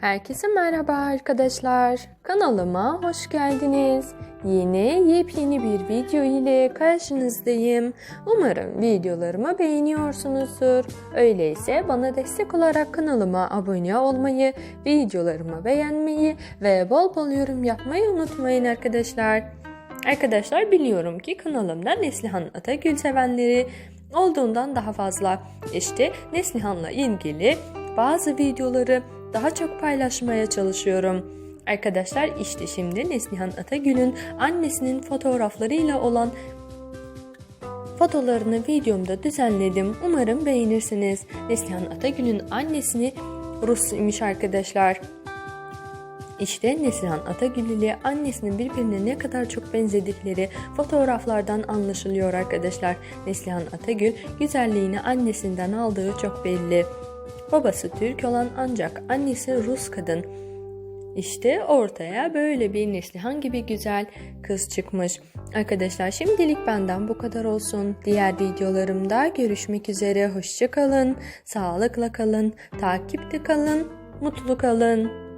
Herkese merhaba arkadaşlar. Kanalıma hoş geldiniz. Yeni yepyeni bir video ile karşınızdayım. Umarım videolarımı beğeniyorsunuzdur. Öyleyse bana destek olarak kanalıma abone olmayı, videolarımı beğenmeyi ve bol bol yorum yapmayı unutmayın arkadaşlar. Arkadaşlar biliyorum ki kanalımda Neslihan Atagül sevenleri olduğundan daha fazla. İşte Neslihan'la ilgili bazı videoları daha çok paylaşmaya çalışıyorum. Arkadaşlar işte şimdi Neslihan Atagül'ün annesinin fotoğraflarıyla olan fotolarını videomda düzenledim. Umarım beğenirsiniz. Neslihan Atagül'ün annesini Rus imiş arkadaşlar. İşte Neslihan Atagül ile annesinin birbirine ne kadar çok benzedikleri fotoğraflardan anlaşılıyor arkadaşlar. Neslihan Atagül güzelliğini annesinden aldığı çok belli. Babası Türk olan ancak annesi Rus kadın. İşte ortaya böyle bir Neslihan gibi güzel kız çıkmış. Arkadaşlar şimdilik benden bu kadar olsun. Diğer videolarımda görüşmek üzere. Hoşça kalın, sağlıkla kalın, takipte kalın, mutlu kalın.